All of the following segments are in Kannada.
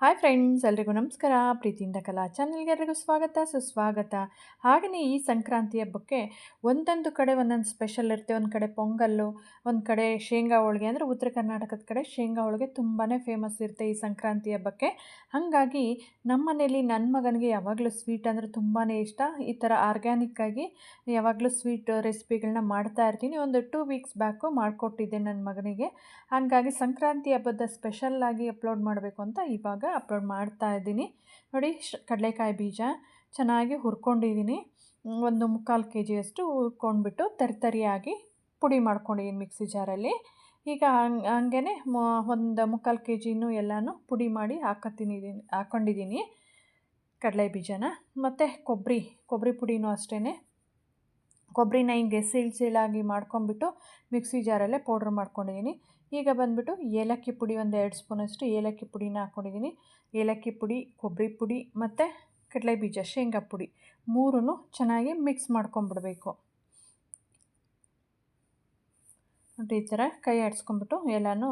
ಹಾಯ್ ಫ್ರೆಂಡ್ಸ್, ಎಲ್ರಿಗೂ ನಮಸ್ಕಾರ. ಪ್ರೀತಿಯಿಂದ ಕಲಾ ಚಾನಲ್ಗೆ ಎಲ್ರಿಗೂ ಸ್ವಾಗತ, ಸುಸ್ವಾಗತ. ಹಾಗೆಯೇ ಈ ಸಂಕ್ರಾಂತಿ ಹಬ್ಬಕ್ಕೆ ಒಂದೊಂದು ಕಡೆ ಒಂದೊಂದು ಸ್ಪೆಷಲ್ ಇರುತ್ತೆ. ಒಂದು ಕಡೆ ಪೊಂಗಲ್ಲು, ಒಂದು ಕಡೆ ಶೇಂಗಾ ಹೋಳಿಗೆ. ಅಂದರೆ ಉತ್ತರ ಕರ್ನಾಟಕದ ಕಡೆ ಶೇಂಗಾ ಹೋಳಿಗೆ ತುಂಬಾ ಫೇಮಸ್ ಇರುತ್ತೆ ಈ ಸಂಕ್ರಾಂತಿ ಹಬ್ಬಕ್ಕೆ. ಹಾಗಾಗಿ ನಮ್ಮ ಮನೇಲಿ ನನ್ನ ಮಗನಿಗೆ ಯಾವಾಗಲೂ ಸ್ವೀಟ್ ಅಂದರೆ ತುಂಬಾ ಇಷ್ಟ. ಈ ಥರ ಆರ್ಗ್ಯಾನಿಕ್ಕಾಗಿ ಯಾವಾಗಲೂ ಸ್ವೀಟ್ ರೆಸಿಪಿಗಳನ್ನ ಮಾಡ್ತಾ ಇರ್ತೀನಿ. ಒಂದು ಟೂ ವೀಕ್ಸ್ ಬ್ಯಾಕು ಮಾಡಿಕೊಟ್ಟಿದ್ದೆ ನನ್ನ ಮಗನಿಗೆ. ಹಾಗಾಗಿ ಸಂಕ್ರಾಂತಿ ಹಬ್ಬದ ಸ್ಪೆಷಲ್ಲಾಗಿ ಅಪ್ಲೋಡ್ ಮಾಡಬೇಕು ಅಂತ ಇವಾಗ ಅಪ್ಲೋಡ್ ಮಾಡ್ತಾ ಇದ್ದೀನಿ. ನೋಡಿ ಕಡಲೆಕಾಯಿ ಬೀಜ ಚೆನ್ನಾಗಿ ಹುರ್ಕೊಂಡಿದ್ದೀನಿ. ಒಂದು ಮುಕ್ಕಾಲು ಕೆ ಜಿಯಷ್ಟು ಹುರ್ಕೊಂಡ್ಬಿಟ್ಟು ತರಿತರಿಯಾಗಿ ಪುಡಿ ಮಾಡ್ಕೊಂಡಿದ್ದೀನಿ ಮಿಕ್ಸಿ ಜಾರಲ್ಲಿ. ಈಗ ಹಂಗೆ ಒಂದು ಮುಕ್ಕಾಲು ಕೆ ಜಿನೂ ಎಲ್ಲನೂ ಪುಡಿ ಮಾಡಿ ಹಾಕತ್ತೀನಿ ಹಾಕ್ಕೊಂಡಿದ್ದೀನಿ ಕಡಲೆ ಬೀಜನ. ಮತ್ತು ಕೊಬ್ಬರಿ ಕೊಬ್ಬರಿ ಪುಡಿನೂ ಅಷ್ಟೇ ಕೊಬ್ಬರಿನ ಹಿಂಗೆ ಸೀಳು ಸೀಳಾಗಿ ಮಾಡ್ಕೊಂಬಿಟ್ಟು ಮಿಕ್ಸಿ ಜಾರಲ್ಲೇ ಪೌಡ್ರ್ ಮಾಡ್ಕೊಂಡಿದ್ದೀನಿ ಈಗ ಬಂದುಬಿಟ್ಟು ಏಲಕ್ಕಿ ಪುಡಿ ಒಂದು ಎರಡು ಸ್ಪೂನಷ್ಟು ಏಲಕ್ಕಿ ಪುಡಿನ ಹಾಕ್ಕೊಂಡಿದ್ದೀನಿ. ಏಲಕ್ಕಿ ಪುಡಿ, ಕೊಬ್ಬರಿ ಪುಡಿ ಮತ್ತು ಕಡಲೆ ಬೀಜ ಶೇಂಗಾ ಪುಡಿ. ಮೂರೂ ಚೆನ್ನಾಗಿ ಮಿಕ್ಸ್ ಮಾಡ್ಕೊಂಬಿಡ್ಬೇಕು. ನೋಡಿ ಈ ಥರ ಕೈ ಆಡಿಸ್ಕೊಂಬಿಟ್ಟು ಎಲ್ಲನೂ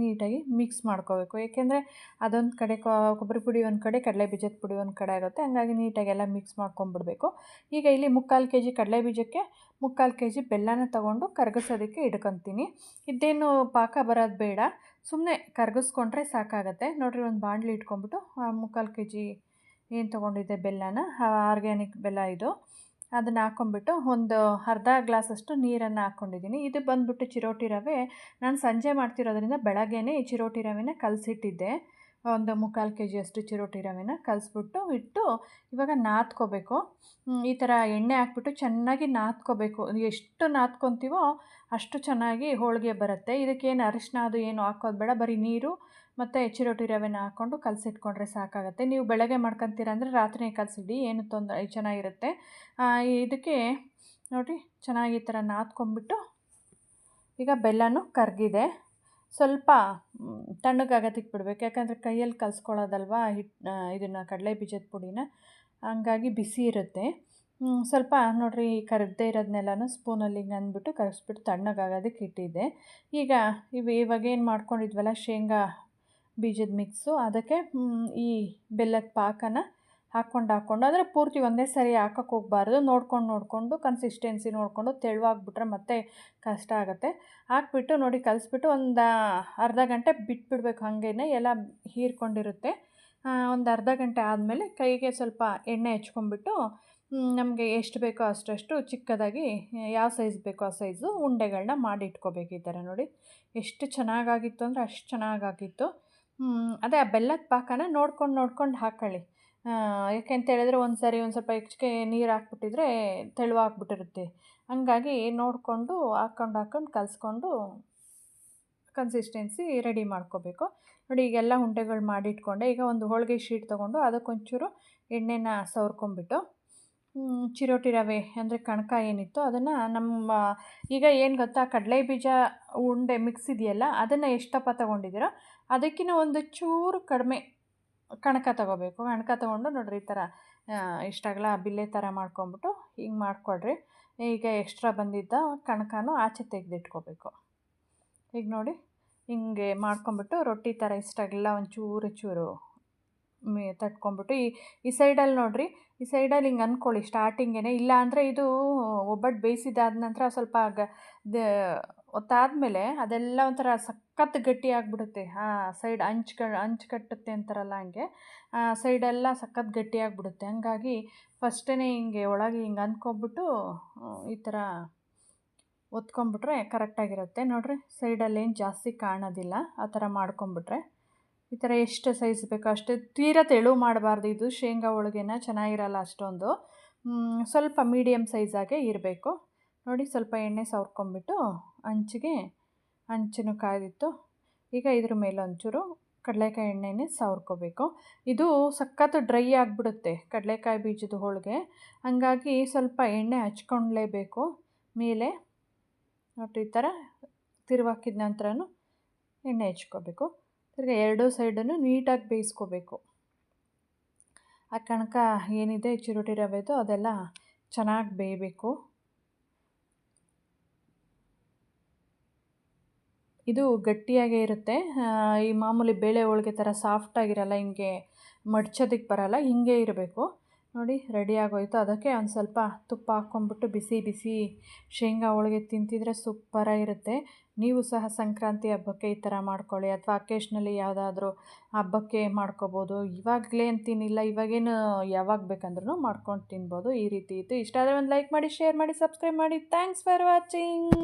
ನೀಟಾಗಿ ಮಿಕ್ಸ್ ಮಾಡ್ಕೋಬೇಕು. ಏಕೆಂದರೆ ಅದೊಂದು ಕಡೆ ಕೊಬ್ಬರಿ ಪುಡಿ ಒಂದು ಕಡೆ, ಕಡಲೆ ಬೀಜದ ಪುಡಿ ಒಂದು ಕಡೆ ಆಗುತ್ತೆ. ಹಂಗಾಗಿ ನೀಟಾಗಿ ಎಲ್ಲ ಮಿಕ್ಸ್ ಮಾಡ್ಕೊಂಬಿಡಬೇಕು. ಈಗ ಇಲ್ಲಿ ಮುಕ್ಕಾಲು ಕೆ ಜಿ ಕಡಲೆ ಬೀಜಕ್ಕೆ ಮುಕ್ಕಾಲು ಕೆ ಜಿ ಬೆಲ್ಲನ ತೊಗೊಂಡು ಕರಗಿಸೋದಕ್ಕೆ ಇಡ್ಕೊತೀನಿ ಇದೇನು ಪಾಕ ಬರೋದು ಬೇಡ. ಸುಮ್ಮನೆ ಕರಗಿಸ್ಕೊಂಡ್ರೆ ಸಾಕಾಗತ್ತೆ. ನೋಡಿರಿ ಒಂದು ಬಾಣಲಿ ಇಟ್ಕೊಂಬಿಟ್ಟು ಮುಕ್ಕಾಲು ಕೆ ಜಿ ಏನು ತೊಗೊಂಡಿದ್ದೆ ಬೆಲ್ಲನ? ಆರ್ಗ್ಯಾನಿಕ್ ಬೆಲ್ಲ ಇದು. ಅದನ್ನು ಹಾಕ್ಕೊಂಬಿಟ್ಟು ಒಂದು ಅರ್ಧ ಗ್ಲಾಸಷ್ಟು ನೀರನ್ನು ಹಾಕ್ಕೊಂಡಿದ್ದೀನಿ ಇದು ಬಂದುಬಿಟ್ಟು ಚಿರೋಟಿ ರವೆ. ನಾನು ಸಂಜೆ ಮಾಡ್ತಿರೋದ್ರಿಂದ ಬೆಳಗ್ಗೆನೇ ಈ ಚಿರೋಟಿ ರವೆನ ಕಲಸಿಟ್ಟಿದ್ದೆ. ಒಂದು ಮುಕ್ಕಾಲು ಕೆ ಜಿಯಷ್ಟು ಚಿರೋಟಿ ರವೆನ ಕಲಿಸ್ಬಿಟ್ಟು ಇಟ್ಟು ಇವಾಗ ನಾದ್ಕೋಬೇಕು. ಈ ಥರ ಎಣ್ಣೆ ಹಾಕ್ಬಿಟ್ಟು ಚೆನ್ನಾಗಿ ನಾದ್ಕೋಬೇಕು. ಎಷ್ಟು ನಾದ್ಕೊತೀವೋ ಅಷ್ಟು ಚೆನ್ನಾಗಿ ಹೋಳಿಗೆ ಬರುತ್ತೆ. ಇದಕ್ಕೇನು ಅರಿಶಿನ ಅದು ಏನು ಹಾಕೋದು ಬೇಡ. ಬರೀ ನೀರು ಮತ್ತು ರೊಟ್ಟಿ ರವೆನ ಹಾಕ್ಕೊಂಡು ಕಲಸಿಟ್ಕೊಂಡ್ರೆ ಸಾಕಾಗುತ್ತೆ. ನೀವು ಬೆಳಗ್ಗೆ ಮಾಡ್ಕೊತೀರ ಅಂದರೆ ರಾತ್ರಿನೇ ಕಲಸಿಡಿ, ಏನು ತೊಂದರೆ, ಚೆನ್ನಾಗಿರುತ್ತೆ. ಇದಕ್ಕೆ ನೋಡಿ, ಚೆನ್ನಾಗಿ ಈ ಥರ ನಾದ್ಕೊಂಡ್ಬಿಟ್ಟು ಈಗ ಬೆಲ್ಲನೂ ಕರಗಿದೆ. ಸ್ವಲ್ಪ ತಣ್ಣಗಾಗತ್ತಿಗೆ ಬಿಡಬೇಕು. ಯಾಕಂದರೆ ಕೈಯಲ್ಲಿ ಕಲಿಸ್ಕೊಳ್ಳೋದಲ್ವ ಹಿಟ್ಟು ಇದನ್ನು ಕಡಲೆ ಬೀಜದ ಪುಡಿನ? ಹಂಗಾಗಿ ಬಿಸಿ ಇರುತ್ತೆ. ಸ್ವಲ್ಪ ನೋಡಿರಿ ಕರಗದೇ ಇರೋದನ್ನೆಲ್ಲನೂ ಸ್ಪೂನಲ್ಲಿ ಹಿಂಗೆ ಅಂದ್ಬಿಟ್ಟು ಕರಗಿಸ್ಬಿಟ್ಟು ತಣ್ಣಗಾಗೋದಕ್ಕೆ ಇಟ್ಟಿದ್ದೆ. ಈಗ ಇವು ಇವಾಗ ಏನು ಮಾಡ್ಕೊಂಡಿದ್ವಲ್ಲ, ಶೇಂಗಾ ಬೀಜದ ಮಿಕ್ಸು ಅದಕ್ಕೆ ಈ ಬೆಲ್ಲದ ಪಾಕನ ಹಾಕ್ಕೊಂಡು ಹಾಕ್ಕೊಂಡು, ಅಂದರೆ ಪೂರ್ತಿ ಒಂದೇ ಸರಿ ಹಾಕಕ್ಕೆ ಹೋಗಬಾರ್ದು. ನೋಡ್ಕೊಂಡು, ನೋಡಿಕೊಂಡು ಕನ್ಸಿಸ್ಟೆನ್ಸಿ ನೋಡಿಕೊಂಡು ತೆಳುವಾಗ್ಬಿಟ್ರೆ ಮತ್ತೆ ಕಷ್ಟ ಆಗುತ್ತೆ. ಹಾಕ್ಬಿಟ್ಟು ನೋಡಿ, ಕಲಿಸ್ಬಿಟ್ಟು ಒಂದು ಅರ್ಧ ಗಂಟೆ ಬಿಟ್ಬಿಡ್ಬೇಕು ಹಾಗೇನೆ. ಎಲ್ಲ ಹೀರ್ಕೊಂಡಿರುತ್ತೆ. ಒಂದು ಅರ್ಧ ಗಂಟೆ ಆದಮೇಲೆ ಕೈಗೆ ಸ್ವಲ್ಪ ಎಣ್ಣೆ ಹಚ್ಕೊಂಬಿಟ್ಟು ನಮಗೆ ಎಷ್ಟು ಬೇಕೋ ಅಷ್ಟಷ್ಟು ಚಿಕ್ಕದಾಗಿ ಯಾವ ಸೈಜ್ ಬೇಕೋ ಆ ಸೈಜು ಉಂಡೆಗಳನ್ನ ಮಾಡಿ ಇಟ್ಕೋಬೇಕು ಈ ಥರ ನೋಡಿ. ಎಷ್ಟು ಚೆನ್ನಾಗಾಗಿತ್ತು ಅಂದರೆ ಅಷ್ಟು ಚೆನ್ನಾಗಾಗಿತ್ತು. ಅದೇ ಆ ಬೆಲ್ಲದ ಪಾಕನ ನೋಡ್ಕೊಂಡು ನೋಡ್ಕೊಂಡು ಹಾಕ್ಕೊಳ್ಳಿ ಯಾಕೆ ಅಂತ ಹೇಳಿದ್ರೆ ಒಂದು ಸಾರಿ ಒಂದು ಸ್ವಲ್ಪ ಹೆಚ್ಚಿಗೆ ನೀರು ಹಾಕ್ಬಿಟ್ಟಿದ್ರೆ ತೆಳುವಾಗ್ಬಿಟ್ಟಿರುತ್ತೆ. ಹಂಗಾಗಿ ನೋಡಿಕೊಂಡು ಹಾಕ್ಕೊಂಡು ಹಾಕ್ಕೊಂಡು ಕಲಿಸ್ಕೊಂಡು ಕನ್ಸಿಸ್ಟೆನ್ಸಿ ರೆಡಿ ಮಾಡ್ಕೋಬೇಕು. ನೋಡಿ, ಈಗೆಲ್ಲ ಉಂಡೆಗಳು ಮಾಡಿಟ್ಕೊಂಡೆ. ಈಗ ಒಂದು ಹೋಳಿಗೆ ಶೀಟ್ ತೊಗೊಂಡು ಅದಕ್ಕೊಂಚೂರು ಎಣ್ಣೆನ ಸವರ್ಕೊಂಬಿಟ್ಟು ಚಿರೋಟಿ ರವೆ ಅಂದರೆ ಕಣಕ ಏನಿತ್ತು ಅದನ್ನು ನಮ್ಮ, ಈಗ ಏನು ಗೊತ್ತಾ ಕಡಲೆ ಬೀಜ ಉಂಡೆ ಮಿಕ್ಸ್ ಇದೆಯಲ್ಲ, ಅದನ್ನು ಎಷ್ಟಪ್ಪ ತೊಗೊಂಡಿದ್ದೀರೋ ಅದಕ್ಕಿಂತ ಒಂದು ಚೂರು ಕಡಿಮೆ ಕಣಕ ತಗೋಬೇಕು. ಕಣಕ ತೊಗೊಂಡು ನೋಡಿರಿ ಈ ಥರ ಇಷ್ಟಾಗಲ ಬಿಲ್ಲೆ ಥರ ಮಾಡ್ಕೊಂಬಿಟ್ಟು ಹಿಂಗೆ ಮಾಡಿಕೊಡ್ರಿ. ಈಗ ಎಕ್ಸ್ಟ್ರಾ ಬಂದಿದ್ದ ಕಣಕನೂ ಆಚೆ ತೆಗೆದಿಟ್ಕೋಬೇಕು. ಈಗ ನೋಡಿ, ಹಿಂಗೆ ಮಾಡ್ಕೊಂಬಿಟ್ಟು ರೊಟ್ಟಿ ಥರ ಇಷ್ಟಾಗೆಲ್ಲ ಒಂದು ಚೂರು ಚೂರು ಮೇ, ತಟ್ಕೊಂಬಿಟ್ಟು ಈ ಈ ಸೈಡಲ್ಲಿ ನೋಡಿರಿ, ಈ ಸೈಡಲ್ಲಿ ಹಿಂಗೆ ಅಂದ್ಕೊಳ್ಳಿ ಸ್ಟಾರ್ಟಿಂಗೇನೆ. ಇಲ್ಲ ಅಂದರೆ ಇದು ಒಬ್ಬಟ್ಟು ಬೇಯಿಸಿದಾದ ನಂತರ ಸ್ವಲ್ಪ ಗ ಹೊತ್ತಾದಮೇಲೆ ಅದೆಲ್ಲ ಒಂಥರ ಸಖತ್ತು ಗಟ್ಟಿ ಆಗಿಬಿಡುತ್ತೆ. ಆ ಸೈಡ್ ಅಂಚುಗಳು ಅಂಚು ಕಟ್ಟುತ್ತೆ ಅಂತಾರಲ್ಲ ಹಂಗೆ. ಸೈಡೆಲ್ಲ ಸಖತ್ತು ಗಟ್ಟಿ ಆಗಿಬಿಡುತ್ತೆ. ಹಂಗಾಗಿ ಫಸ್ಟೇ ಹಿಂಗೆ ಒಳಗೆ ಹಿಂಗೆ ಅಂದ್ಕೊಂಬಿಟ್ಟು ಈ ಥರ ಒತ್ಕೊಂಬಿಟ್ರೆ ಕರೆಕ್ಟಾಗಿರುತ್ತೆ ನೋಡಿರಿ, ಸೈಡಲ್ಲಿ ಏನು ಜಾಸ್ತಿ ಕಾಣೋದಿಲ್ಲ. ಆ ಥರ ಮಾಡ್ಕೊಂಬಿಟ್ರೆ ಈ ಥರ ಎಷ್ಟು ಸೈಜ್ ಬೇಕೋ ಅಷ್ಟು ತೀರ ತೆಳು ಮಾಡಬಾರ್ದು. ಇದು ಶೇಂಗಾ ಹೋಳಿಗೆನ ಚೆನ್ನಾಗಿರಲ್ಲ ಅಷ್ಟೊಂದು. ಸ್ವಲ್ಪ ಮೀಡಿಯಮ್ ಸೈಜಾಗೆ ಇರಬೇಕು. ನೋಡಿ ಸ್ವಲ್ಪ ಎಣ್ಣೆ ಸವರ್ಕೊಂಬಿಟ್ಟು ಅಂಚಿಗೆ ಹಂಚನ್ನು ಕಾಯ್ದಿತ್ತು. ಈಗ ಇದ್ರ ಮೇಲೆ ಒಂಚೂರು ಕಡಲೆಕಾಯಿ ಎಣ್ಣೆನೇ ಸವರ್ಕೋಬೇಕು. ಇದು ಸಖತ್ತು ಡ್ರೈ ಆಗಿಬಿಡುತ್ತೆ ಕಡಲೆಕಾಯಿ ಬೀಜದ ಹೋಳಿಗೆ. ಹಂಗಾಗಿ ಸ್ವಲ್ಪ ಎಣ್ಣೆ ಹಚ್ಕೊಳ್ಳೇಬೇಕು ಮೇಲೆ ನೋಡಿ ಈ ಥರ ತಿರುವಾಕಿದ ನಂತರನೂ ಎಣ್ಣೆ ಹಚ್ಕೋಬೇಕು. ತಿರ್ಗಿ ಎರಡೂ ಸೈಡನ್ನು ನೀಟಾಗಿ ಬೇಯಿಸ್ಕೋಬೇಕು. ಆ ಕಣಕ ಏನಿದೆ ಚಿರೋಟಿ ರವೆದು ಅದೆಲ್ಲ ಚೆನ್ನಾಗಿ ಬೇಯಬೇಕು. ಇದು ಗಟ್ಟಿಯಾಗೇ ಇರುತ್ತೆ. ಈ ಮಾಮೂಲಿ ಬೇಳೆ ಹೋಳಿಗೆ ಥರ ಸಾಫ್ಟಾಗಿರಲ್ಲ ಹಿಂಗೆ ಮಡ್ಚೋದಕ್ಕೆ ಬರಲ್ಲ, ಹಿಂಗೆ ಇರಬೇಕು. ನೋಡಿ ರೆಡಿ ಆಗೋಯ್ತು. ಅದಕ್ಕೆ ಒಂದು ಸ್ವಲ್ಪ ತುಪ್ಪ ಹಾಕ್ಕೊಂಬಿಟ್ಟು ಬಿಸಿ ಬಿಸಿ ಶೇಂಗಾ ಹೋಳಿಗೆ ತಿಂತಿದ್ರೆ ಸೂಪರಾಗಿರುತ್ತೆ ನೀವು ಸಹ ಸಂಕ್ರಾಂತಿ ಹಬ್ಬಕ್ಕೆ ಈ ಥರ ಮಾಡ್ಕೊಳ್ಳಿ. ಅಥವಾ ಅಕೇಶ್ನಲ್ಲಿ ಯಾವುದಾದ್ರೂ ಹಬ್ಬಕ್ಕೆ ಮಾಡ್ಕೋಬೋದು. ಇವಾಗಲೇ ಅಂತೀನಿಲ್ಲ ಇವಾಗೇನು ಯಾವಾಗ ಬೇಕಂದ್ರೂ ಮಾಡ್ಕೊಂಡು ತಿನ್ಬೋದು. ಈ ರೀತಿ ಇತ್ತು. ಇಷ್ಟ ಆದರೆ ಒಂದು ಲೈಕ್ ಮಾಡಿ ಶೇರ್ ಮಾಡಿ ಸಬ್ಸ್ಕ್ರೈಬ್ ಮಾಡಿ. Thanks for watching